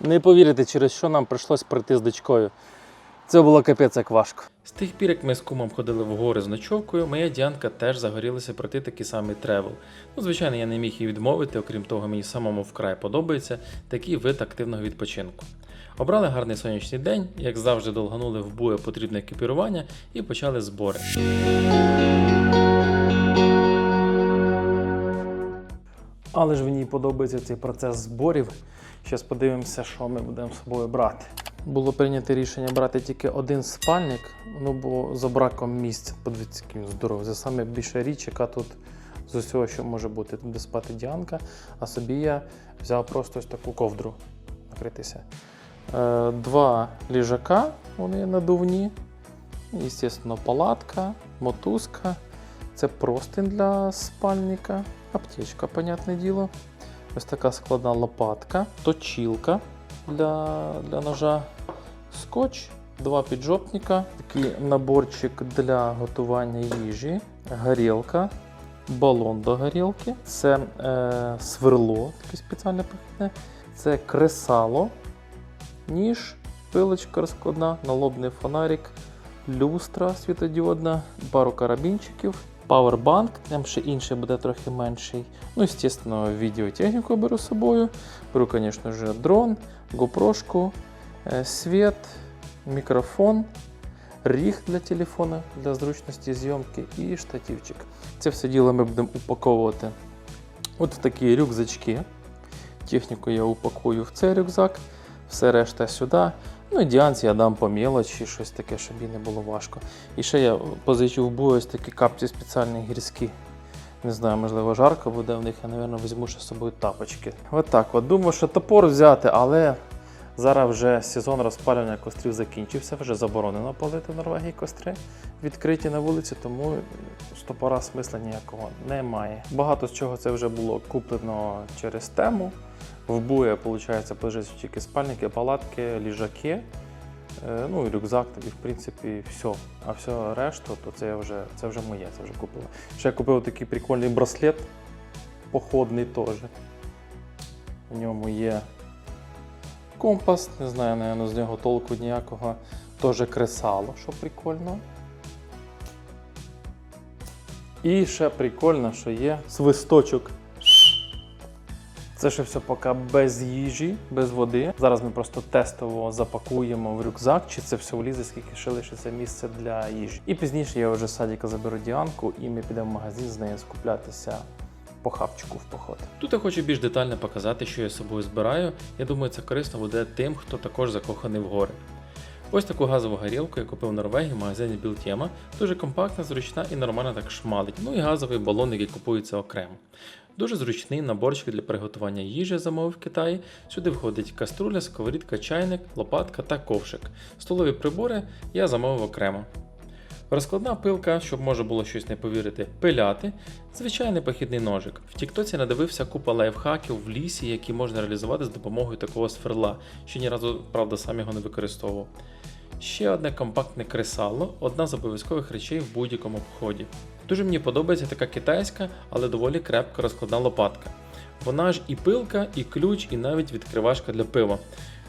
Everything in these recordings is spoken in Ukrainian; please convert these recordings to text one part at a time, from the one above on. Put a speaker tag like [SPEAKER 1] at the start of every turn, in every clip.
[SPEAKER 1] Не повірите, через що нам прийшлось пройти з дочкою. Це було капець як важко. З тих пір, як ми з кумом ходили в гори з ночовкою, моя Діанка теж загорілася пройти такий самий тревел. Ну, звичайно, я не міг їй відмовити, окрім того, мені самому вкрай подобається такий вид активного відпочинку. Обрали гарний сонячний день, як завжди, долганули в бує потрібне екіпірування і почали збори. Але ж мені подобається цей процес зборів. Зараз подивимося, що ми будемо з собою брати. Було прийнято рішення брати тільки один спальник, ну бо за браком місця. Подивіться, який здоровий. Це саме більша річ, яка тут з усього, що може бути. Тут спати Діанка, а собі я взяв просто ось таку ковдру накритися. Е, два ліжака, вони надувні. І, Звісно, палатка, мотузка. Це простин для спальника, аптечка, понятне діло. Ось така складна лопатка, точілка для, для ножа, скотч, два піджопника, такий наборчик для готування їжі, горілка, балон до горілки, це е, сверло, таке спеціальне похідне, це кресало, ніж, пилочка розкладна, налобний фонарик, люстра світодіодна, пару карабінчиків, павербанк, там ще інший буде трохи менший. Ну, звісно, відеотехніку беру з собою. Беру, звісно дрон, GoPro, е, світ, мікрофон, ріг для телефона для зручності зйомки і штативчик. Це все діло ми будемо упаковувати. От такі рюкзачки. Техніку я упакую в цей рюкзак, все решта сюди. Ну і Діанці я дам по мелочі, щось таке, щоб їй не було важко. І ще я позичу в бою ось такі капці спеціальні гірські. Не знаю, можливо, жарко буде в них, я, мабуть, візьму ще з собою тапочки. От так от. Думаю, що топор взяти, але зараз вже сезон розпалювання кострів закінчився, вже заборонено палити в Норвегії костри відкриті на вулиці, тому з топора смисла ніякого немає. Багато з чого це вже було куплено через тему. В виходить, лежать тільки спальники, палатки, ліжаки. Е, Ну і рюкзак тобі, в принципі, все. А все решту, то це вже, це вже моє, це вже купила. Ще я купив такий прикольний браслет, походний теж. В ньому є компас, не знаю, наверное, з нього толку ніякого. Теж кресало, що прикольно. І ще прикольно, що є свисточок. Це все поки без їжі, без води. Зараз ми просто тестово запакуємо в рюкзак, чи це все влізе, скільки ще лишиться місце для їжі. І пізніше я вже з садіка заберу Діанку, і ми підемо в магазин з нею скуплятися по хавчику в поход. Тут я хочу більш детально показати, що я з собою збираю. Я думаю, це корисно буде тим, хто також закоханий в гори. Ось таку газову горілку я купив в Норвегії в магазині Білтєма. Дуже компактна, зручна і нормально так шмалить. Ну і газовий балон, який купується окремо. Дуже зручний наборчик для приготування їжі замовив Китаї. Сюди входить каструля, сковорідка, чайник, лопатка та ковшик. Столові прибори я замовив окремо. Розкладна пилка, щоб можна було щось не повірити, пиляти, звичайний похідний ножик. В Тіктоці надивився купа лайфхаків в лісі, які можна реалізувати з допомогою такого сверла. Ще ні разу, правда, сам його не використовував. Ще одне компактне кресало, одна з обов'язкових речей в будь-якому поході. Дуже мені подобається така китайська, але доволі крепка розкладна лопатка. Вона ж і пилка, і ключ, і навіть відкривашка для пива.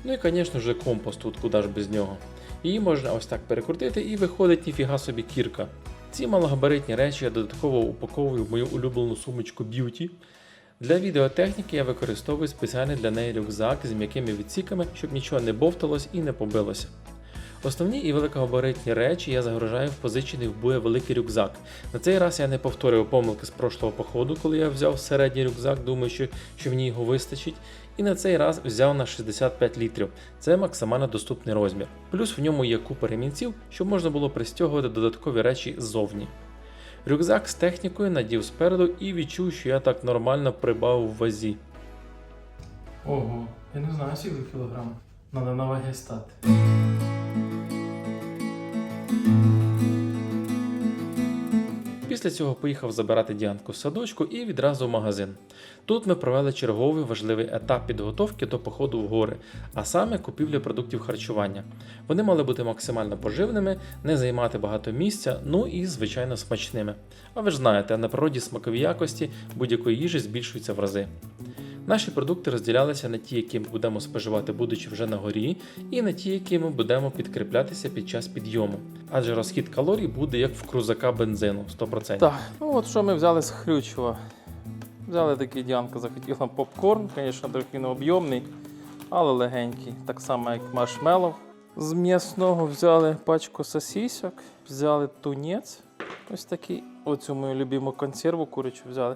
[SPEAKER 1] Ну і, звісно ж, компост тут, куди ж без нього. Її можна ось так перекрутити і виходить ніфіга собі кірка. Ці малогабаритні речі я додатково упаковую в мою улюблену сумочку Beauty. Для відеотехніки я використовую спеціальний для неї рюкзак з м'якими відсіками, щоб нічого не бовталось і не побилося. Основні і великогабаритні речі я загружаю в позичений в бує великий рюкзак. На цей раз я не повторював помилки з прошлого походу, коли я взяв середній рюкзак, думаючи, що мені його вистачить. І на цей раз взяв на 65 літрів. Це максимально доступний розмір. Плюс в ньому є купа ремінців, щоб можна було пристягувати додаткові речі ззовні. Рюкзак з технікою надів спереду і відчув, що я так нормально прибав в вазі. Ого, я не знаю, скільки кілограм. Надо на ваги стати. Після цього поїхав забирати Діанку з садочку і відразу в магазин. Тут ми провели черговий важливий етап підготовки до походу в гори, а саме купівлю продуктів харчування. Вони мали бути максимально поживними, не займати багато місця, ну і звичайно смачними. А ви ж знаєте, на природі смакові якості будь-якої їжі збільшуються в рази. Наші продукти розділялися на ті, які ми будемо споживати, будучи вже на горі, і на ті, які ми будемо підкріплятися під час підйому. Адже розхід калорій буде як в крузака бензину 100%.
[SPEAKER 2] Так, ну от що ми взяли з Хрючева. Взяли такий Діанка захотіла попкорн, звісно, трохи не але легенький. Так само, як маршмеллоу. З м'ясного взяли пачку сосісок, взяли тунець. Ось такий. Оцю мою любиму консерву курячу взяли.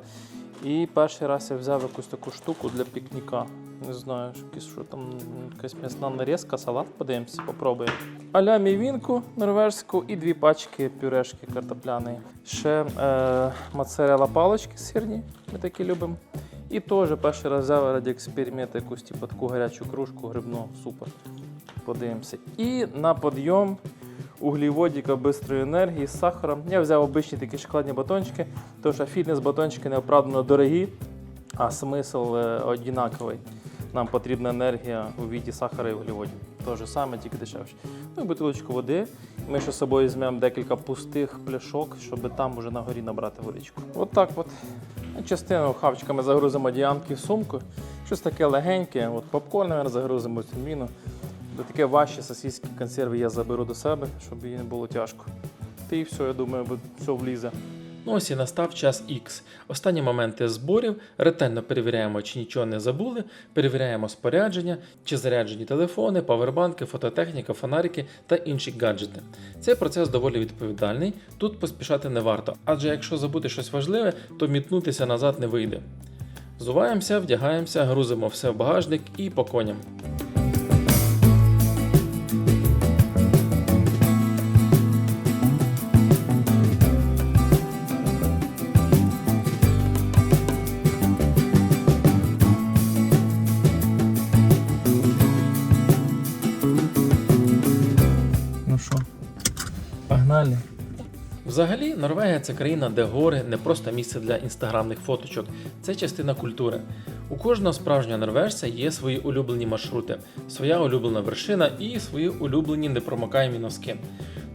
[SPEAKER 2] І перший раз я взяв якусь таку штуку для пікніка. Не знаю, що, там, якась м'ясна нарізка, салат, подивимося, попробуємо. Аля мівінку норвежську і дві пачки пюрешки картопляної. Ще е, моцарелла палочки сирні, ми такі любимо. І теж перший раз взяв раді експерименту якусь типу, таку гарячу кружку грибну, супер. Подивимося. І на підйом углеводика бистрої енергії з сахаром. Я взяв обичні такі шоколадні батончики, тому що фітнес-батончики неоправдано дорогі, а смисл е, однаковий. Нам потрібна енергія у віді сахара і углеводів. Те ж саме, тільки дешевше. Ну і бутилочку води. Ми ще з собою візьмемо декілька пустих пляшок, щоб там уже на горі набрати водичку. От так от. Частину хавчиками загрузимо діанки в сумку. Щось таке легеньке. От попкорн, загрузимо цю міну. До таке важчі сосиски консерви я заберу до себе, щоб їй не було тяжко. Та і все, я думаю, все влізе.
[SPEAKER 1] Ну ось і настав час X. Останні моменти зборів ретельно перевіряємо, чи нічого не забули, перевіряємо спорядження, чи заряджені телефони, павербанки, фототехніка, фонарики та інші гаджети. Цей процес доволі відповідальний, тут поспішати не варто, адже якщо забути щось важливе, то мітнутися назад не вийде. Зуваємося, вдягаємося, грузимо все в багажник і по коням. Норвегія це країна, де гори не просто місце для інстаграмних фоточок, це частина культури. У кожного справжнього норвежця є свої улюблені маршрути, своя улюблена вершина і свої улюблені непромокаємі носки.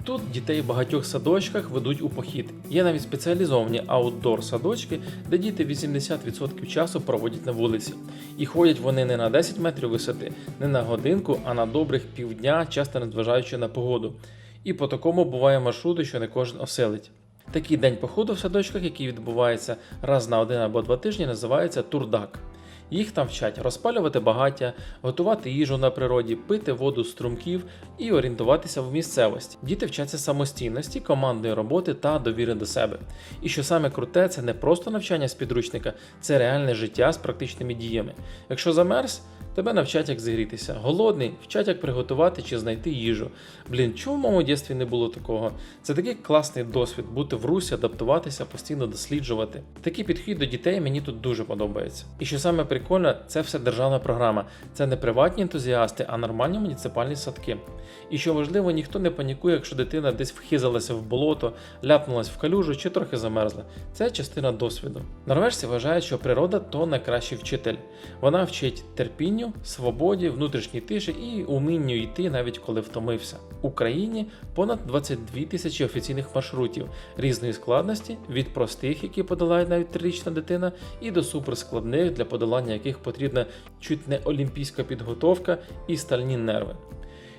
[SPEAKER 1] Тут дітей в багатьох садочках ведуть у похід. Є навіть спеціалізовані аутдор садочки, де діти 80% часу проводять на вулиці. І ходять вони не на 10 метрів висоти, не на годинку, а на добрих півдня, часто незважаючи на погоду. І по такому буває маршрути, що не кожен оселить. Такий день походу в садочках, який відбувається раз на один або два тижні, називається турдак. Їх там вчать розпалювати багаття, готувати їжу на природі, пити воду з струмків і орієнтуватися в місцевості. Діти вчаться самостійності, командної роботи та довіри до себе. І що саме круте, це не просто навчання з підручника, це реальне життя з практичними діями. Якщо замерз, тебе навчать, як зігрітися. Голодний, вчать, як приготувати чи знайти їжу. Блін, чому в моєму дитинстві не було такого? Це такий класний досвід бути в русі, адаптуватися, постійно досліджувати. Такий підхід до дітей мені тут дуже подобається. І що саме прикольно, це все державна програма. Це не приватні ентузіасти, а нормальні муніципальні садки. І що важливо, ніхто не панікує, якщо дитина десь вхизалася в болото, ляпнулась в калюжу чи трохи замерзла. Це частина досвіду. Норвежці вважають, що природа то найкращий вчитель. Вона вчить терпінню, свободі, внутрішній тиші і умінню йти, навіть коли втомився. В Україні понад 22 тисячі офіційних маршрутів різної складності, від простих, які подолає навіть трирічна дитина, і до суперскладних, для подолання яких потрібна чуть не олімпійська підготовка і стальні нерви.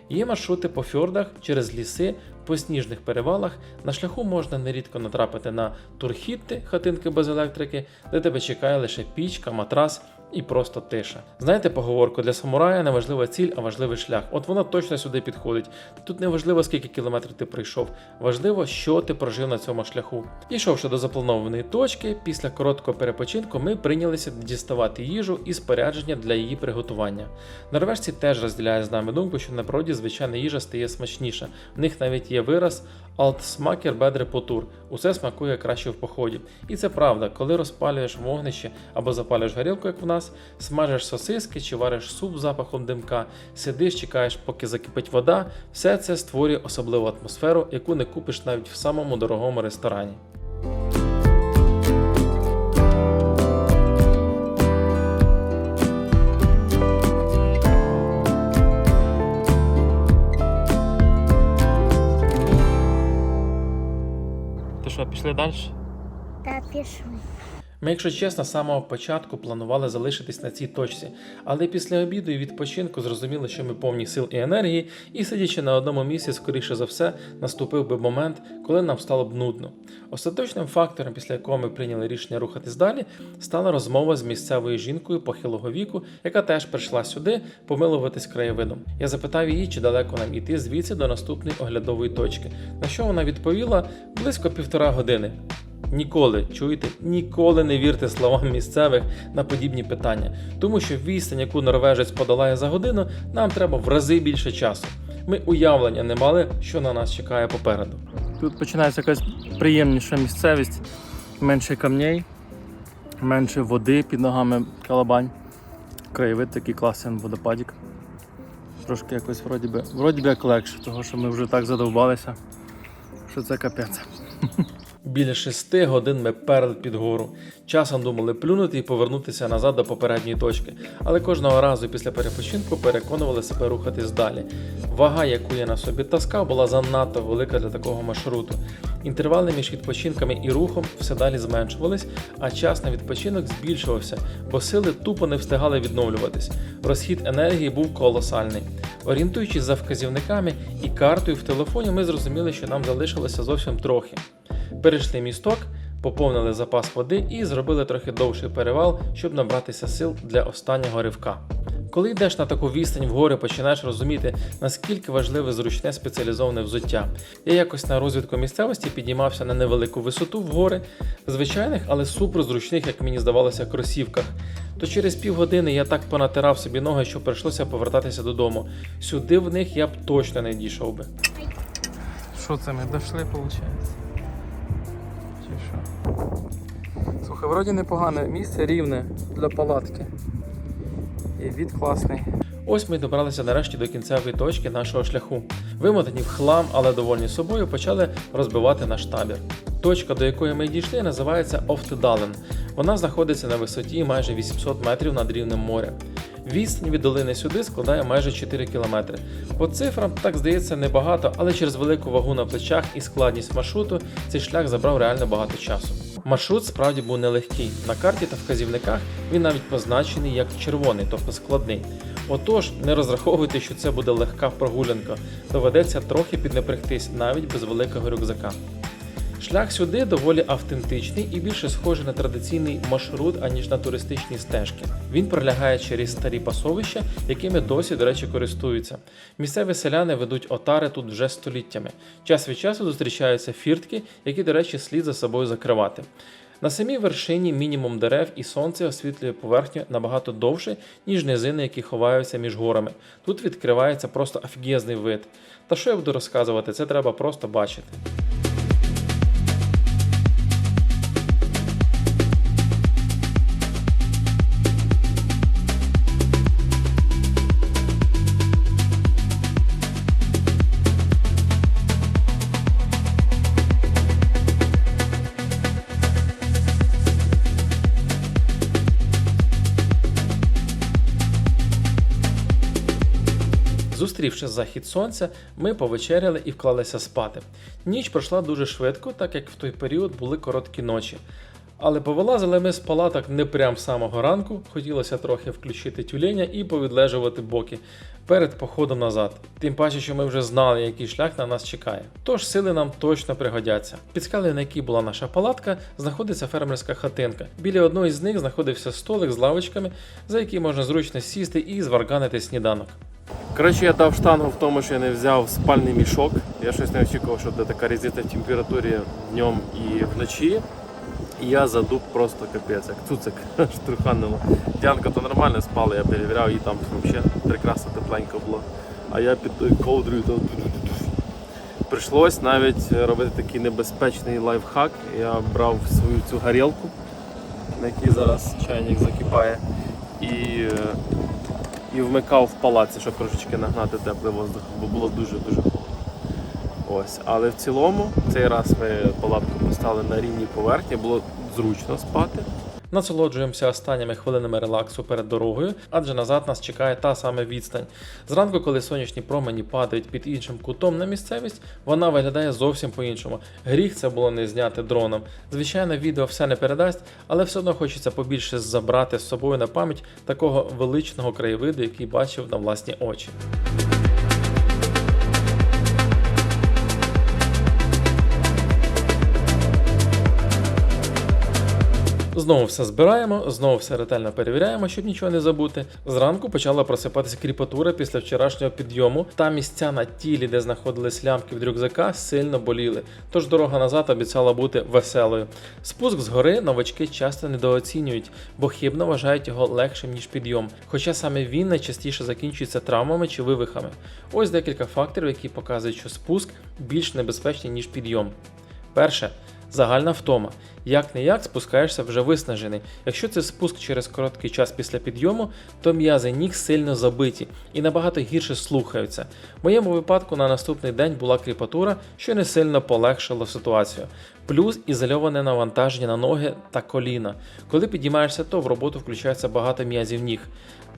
[SPEAKER 1] Є маршрути по фьордах через ліси, по сніжних перевалах. На шляху можна нерідко натрапити на турхітти, хатинки без електрики, де тебе чекає лише пічка, матрас і просто тиша. Знаєте поговорку для самурая не важлива ціль, а важливий шлях. От вона точно сюди підходить. Тут не важливо, скільки кілометрів ти пройшов, важливо, що ти прожив на цьому шляху. Дійшовши до запланованої точки, після короткого перепочинку ми прийнялися діставати їжу і спорядження для її приготування. Норвежці теж розділяють з нами думку, що на природі звичайна їжа стає смачніша. В них навіть є вираз Alt смакер бедре потур. Усе смакує краще в поході. І це правда, коли розпалюєш вогнище або запалюєш горілку, як в нас, смажеш сосиски чи вариш суп з запахом димка, сидиш, чекаєш, поки закипить вода, все це створює особливу атмосферу, яку не купиш навіть в самому дорогому ресторані.
[SPEAKER 2] Пішли далі?
[SPEAKER 3] Так, пішли.
[SPEAKER 1] Ми, якщо чесно, з самого початку планували залишитись на цій точці, але після обіду і відпочинку зрозуміли, що ми повні сил і енергії, і сидячи на одному місці, скоріше за все, наступив би момент, коли нам стало б нудно. Остаточним фактором, після якого ми прийняли рішення рухатись далі, стала розмова з місцевою жінкою похилого віку, яка теж прийшла сюди помилуватись краєвидом. Я запитав її, чи далеко нам іти звідси до наступної оглядової точки. На що вона відповіла близько півтора години. Ніколи чуєте, ніколи не вірте словам місцевих на подібні питання, тому що відстань, яку норвежець подолає за годину, нам треба в рази більше часу. Ми уявлення не мали, що на нас чекає попереду.
[SPEAKER 2] Тут починається якась приємніша місцевість, менше камней, менше води під ногами калабань. Краєвид такий класний водопадік. Трошки якось вроді би, вроді би як легше, тому що ми вже так задовбалися, що це капець.
[SPEAKER 1] Біля шести годин ми перли під гору. Часом думали плюнути і повернутися назад до попередньої точки, але кожного разу після перепочинку переконували себе рухатись далі. Вага, яку я на собі таскав, була занадто велика для такого маршруту. Інтервали між відпочинками і рухом все далі зменшувались, а час на відпочинок збільшувався, бо сили тупо не встигали відновлюватись. Розхід енергії був колосальний. Орієнтуючись за вказівниками і картою в телефоні, ми зрозуміли, що нам залишилося зовсім трохи. Перейшли місток, поповнили запас води і зробили трохи довший перевал, щоб набратися сил для останнього ривка. Коли йдеш на таку відстань в гори, починаєш розуміти, наскільки важливе зручне спеціалізоване взуття. Я якось на розвідку місцевості піднімався на невелику висоту в гори, в звичайних, але суперзручних, як мені здавалося, кросівках. То через півгодини я так понатирав собі ноги, що прийшлося повертатися додому. Сюди в них я б точно не дійшов би.
[SPEAKER 2] Що це ми дійшли, виходить? Слухай, вроді непогане місце рівне для палатки. І від класний.
[SPEAKER 1] Ось ми добралися нарешті до кінцевої точки нашого шляху. Вимотані в хлам, але довольні собою, почали розбивати наш табір. Точка, до якої ми дійшли, називається Офтедален. Вона знаходиться на висоті майже 800 метрів над рівнем моря. Відстань від долини сюди складає майже 4 кілометри. По цифрам так здається небагато, але через велику вагу на плечах і складність маршруту цей шлях забрав реально багато часу. Маршрут справді був нелегкий. На карті та вказівниках він навіть позначений як червоний, тобто складний. Отож, не розраховуйте, що це буде легка прогулянка. Доведеться трохи піднепрягтись навіть без великого рюкзака. Шлях сюди доволі автентичний і більше схожий на традиційний маршрут, аніж на туристичні стежки. Він пролягає через старі пасовища, якими досі, до речі, користуються. Місцеві селяни ведуть отари тут вже століттями. Час від часу зустрічаються фіртки, які, до речі, слід за собою закривати. На самій вершині мінімум дерев і сонце освітлює поверхню набагато довше, ніж низини, які ховаються між горами. Тут відкривається просто офігезний вид. Та що я буду розказувати, це треба просто бачити. Зустрівши захід сонця, ми повечеряли і вклалися спати. Ніч пройшла дуже швидко, так як в той період були короткі ночі. Але повилазили ми з палаток не прям з самого ранку, хотілося трохи включити тюленя і повідлежувати боки перед походом назад. Тим паче, що ми вже знали, який шлях на нас чекає. Тож сили нам точно пригодяться. Під скалею, на якій була наша палатка, знаходиться фермерська хатинка. Біля одної з них знаходився столик з лавочками, за який можна зручно сісти і зварганити сніданок.
[SPEAKER 2] Коротше, я дав штангу в тому, що я не взяв спальний мішок. Я щось не очікував, що буде така різниця в температурі днем і вночі. І я задуб просто капець, як цуцик штруханило. Дянка то нормально спала, я перевіряв, і там взагалі прекрасно тепленько було. А я під ковдрою то прийшлось навіть робити такий небезпечний лайфхак. Я брав свою цю горілку, на якій зараз чайник закипає, і е, і вмикав в палаці, щоб трошечки нагнати теплий воздух, бо було дуже-дуже холодно. Ось. Але в цілому цей раз ми палатку поставили на рівній поверхні, було зручно спати.
[SPEAKER 1] Насолоджуємося останніми хвилинами релаксу перед дорогою, адже назад нас чекає та сама відстань. Зранку, коли сонячні промені падають під іншим кутом на місцевість, вона виглядає зовсім по-іншому. Гріх це було не зняти дроном. Звичайно, відео все не передасть, але все одно хочеться побільше забрати з собою на пам'ять такого величного краєвиду, який бачив на власні очі. Знову все збираємо, знову все ретельно перевіряємо, щоб нічого не забути. Зранку почала просипатися кріпатура після вчорашнього підйому. Та місця на тілі, де знаходились лямки від рюкзака, сильно боліли. Тож дорога назад обіцяла бути веселою. Спуск з гори новачки часто недооцінюють, бо хибно вважають його легшим ніж підйом. Хоча саме він найчастіше закінчується травмами чи вивихами. Ось декілька факторів, які показують, що спуск більш небезпечний ніж підйом. Перше. Загальна втома. Як не як спускаєшся вже виснажений. Якщо це спуск через короткий час після підйому, то м'язи ніг сильно забиті і набагато гірше слухаються. В моєму випадку на наступний день була кріпатура, що не сильно полегшило ситуацію. Плюс ізольоване навантаження на ноги та коліна. Коли підіймаєшся, то в роботу включається багато м'язів ніг.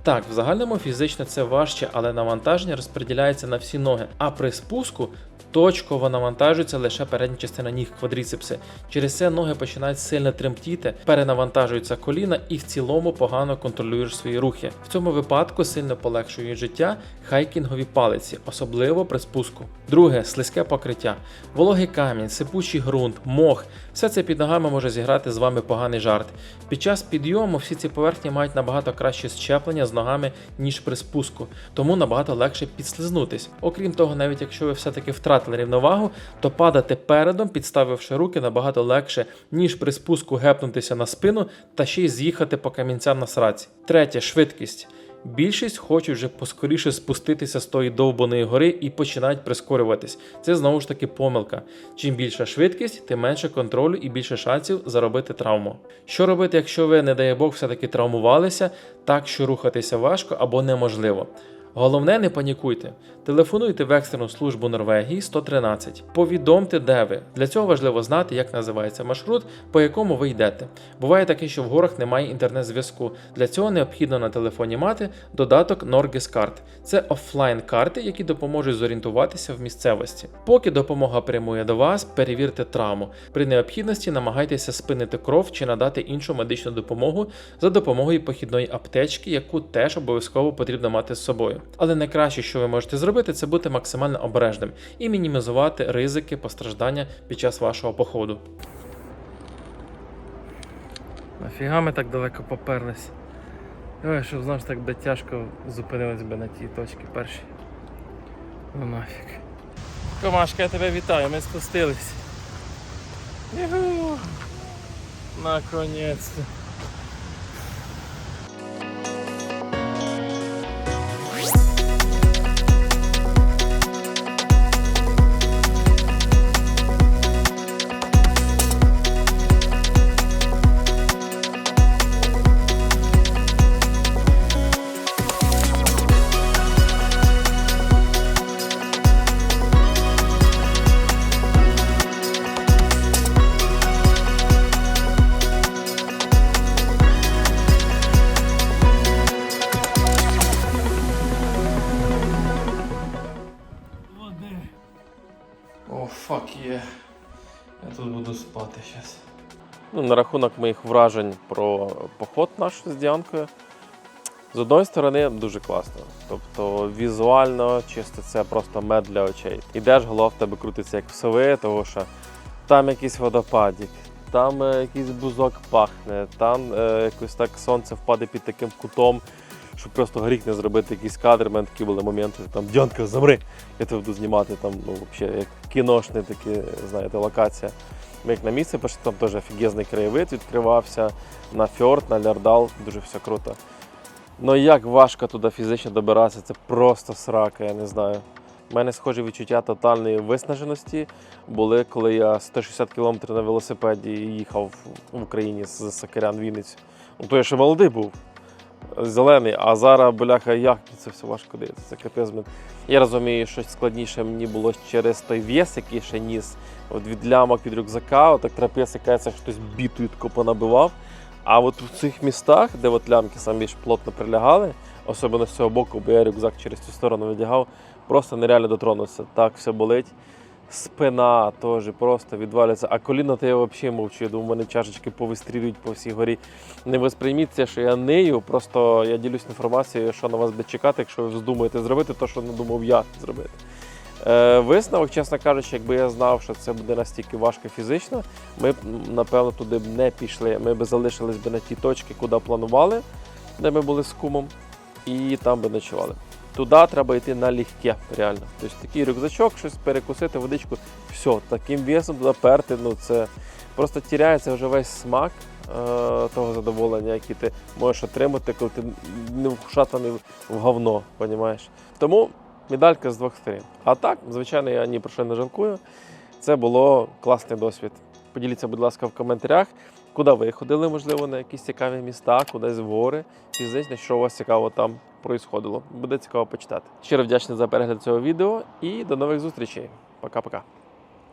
[SPEAKER 1] Так, в загальному фізично це важче, але навантаження розподіляється на всі ноги. А при спуску точково навантажується лише передня частина ніг квадріцепси. Через це ноги починають сильно тремтіти, перенавантажуються коліна і в цілому погано контролюєш свої рухи. В цьому випадку сильно полегшують життя хайкінгові палиці, особливо при спуску. Друге слизьке покриття, вологий камінь, сипучий ґрунт, мох. Все це під ногами може зіграти з вами поганий жарт. Під час підйому всі ці поверхні мають набагато краще щеплення з ногами, ніж при спуску, тому набагато легше підслизнутись. Окрім того, навіть якщо ви все-таки втратили рівновагу, то падати передом, підставивши руки, набагато легше, ніж при спуску гепнутися на спину та ще й з'їхати по камінцям на сраці. Третє швидкість. Більшість хочуть вже поскоріше спуститися з тої довбаної гори і починають прискорюватись. Це знову ж таки помилка. Чим більша швидкість, тим менше контролю і більше шансів заробити травму. Що робити, якщо ви, не дай Бог, все-таки травмувалися, так що рухатися важко або неможливо? Головне, не панікуйте. Телефонуйте в екстрену службу Норвегії 113. Повідомте, де ви. Для цього важливо знати, як називається маршрут, по якому ви йдете. Буває таке, що в горах немає інтернет-зв'язку. Для цього необхідно на телефоні мати додаток Norgescard. Це офлайн карти, які допоможуть зорієнтуватися в місцевості. Поки допомога прямує до вас, перевірте травму. При необхідності намагайтеся спинити кров чи надати іншу медичну допомогу за допомогою похідної аптечки, яку теж обов'язково потрібно мати з собою. Але найкраще, що ви можете зробити, це бути максимально обережним і мінімізувати ризики постраждання під час вашого походу. Нафіга ми так далеко поперлись? Ой, щоб знаєш, так би тяжко зупинились би на тій точці першій. Ну нафіг. Комашка, я тебе вітаю, ми спустились. Юху! На рахунок моїх вражень про поход наш з Діанкою. З одної сторони, дуже класно. Тобто візуально, чисто це просто мед для очей. Ідеш, голова в тебе крутиться як в сови, тому що там якийсь водопадік, там е, якийсь бузок пахне, там е, якось так сонце впаде під таким кутом, щоб просто гріх не зробити якийсь кадр. У мене такі були моменти, там Діанка, замри, я тебе буду знімати там, ну, взагалі, як кіношне таке, знаєте, локація. Ми як на місце пішли, там теж офігезний краєвид відкривався на фьорд, на лярдал, дуже все круто. Ну як важко туди фізично добиратися, це просто срака, я не знаю. У мене схожі відчуття тотальної виснаженості були, коли я 160 км на велосипеді їхав в Україні з Сакарян в Вінницю. Ну, то я ще молодий був, зелений, а зараз, бляха, як це все важко дається. Це капець. Я розумію, що складніше мені було через той вес, який ще ніс. От від лямок від рюкзака, отак трапець, яка хтось бітою тако понабивав. А от в цих містах, де от лямки самі більш плотно прилягали, особливо з цього боку, бо я рюкзак через цю сторону видягав, просто нереально дотронутися. Так все болить. Спина теж просто відвалюється. А коліна то я взагалі мовчу. Я думаю, у мене чашечки повистрілюють по всій горі. Не восприйміть це, що я нею. Просто я ділюсь інформацією, що на вас буде чекати, якщо ви вздумаєте зробити те, що не думав я зробити. Е, висновок, чесно кажучи, якби я знав, що це буде настільки важко фізично, ми б, напевно, туди б не пішли. Ми б залишились б на ті точки, куди планували, де ми були з кумом, і там би ночували. Туди треба йти налегке, реально. Тобто такий рюкзачок, щось перекусити, водичку, все, таким весом туди перти, ну це просто тіряється вже весь смак е, того задоволення, який ти можеш отримати, коли ти не вшатаний в говно, розумієш? Тому медалька з двох сторін. А так, звичайно, я ні про що не жалкую. Це було класний досвід. Поділіться, будь ласка, в коментарях, куди ви ходили, можливо, на якісь цікаві міста, кудись в гори. Пізніше, що у вас цікаво там проїсходило. Буде цікаво почитати. Щиро вдячний за перегляд цього відео і до нових зустрічей. Пока-пока.